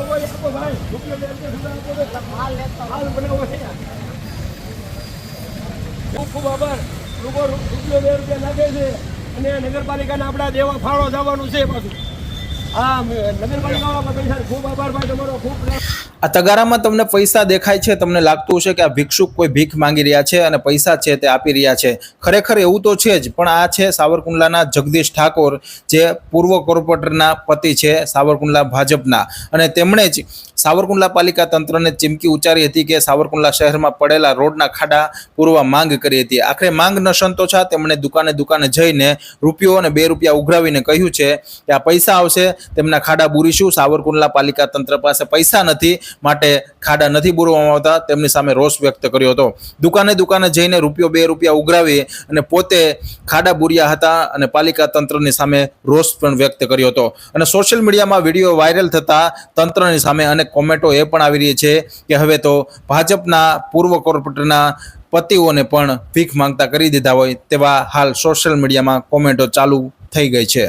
કોઈ આપો આપો તો લેતો હાલ બનાવો છે ખૂબ ખૂબ આભાર લોકો રૂપિયો નાખે છે અને નગરપાલિકાના આપણા દેવા ફાળો જવાનું છે પાછું હા નગરપાલિકાવાળા પૈસા ખૂબ આભાર આ તગારામાં તમને પૈસા દેખાય છે, તમને લાગતું હશે કે આ ભિક્ષુક કોઈ ભીખ માંગી રહ્યા છે અને પૈસા છે તે આપી રહ્યા છે. ખરેખર એવું તો છે જ, પણ આ છે સાવરકુંડલાના જગદીશ ઠાકોર, જે પૂર્વ કોર્પોરેટરના પતિ છે સાવરકુંડલા ભાજપના. અને તેમણે જ સાવરકુંડલા પાલિકા તંત્રને ચીમકી ઉચ્ચારી હતી કે સાવરકુંડલા શહેરમાં પડેલા રોડના ખાડા પૂરવા માંગ કરી હતી. આખરે માંગ ન સંતોષા તેમણે દુકાને દુકાને જઈને રૂપિયો અને બે રૂપિયા ઉઘરાવીને કહ્યું છે કે આ પૈસા આવશે, તેમના ખાડા બુરીશું, સાવરકુંડલા પાલિકા તંત્ર પાસે પૈસા નથી માટે ખાડા નથી બુરવામાં આવતા, તેમની સામે રોષ વ્યક્ત કર્યો હતો. દુકાને દુકાને જઈને રૂપિયો બે રૂપિયા ઉઘરાવી અને પોતે ખાડા બુર્યા હતા અને પાલિકા તંત્રની સામે રોષ પણ વ્યક્ત કર્યો હતો. અને સોશિયલ મીડિયામાં વીડિયો વાયરલ થતા તંત્રની સામે અનેક કોમેન્ટો એ પણ આવી રહી છે કે હવે તો ભાજપના પૂર્વ કોર્પોરેટરના પતિઓને પણ ભીખ માંગતા કરી દીધા હોય તેવા હાલ સોશિયલ મીડિયામાં કોમેન્ટો ચાલુ થઈ ગઈ છે.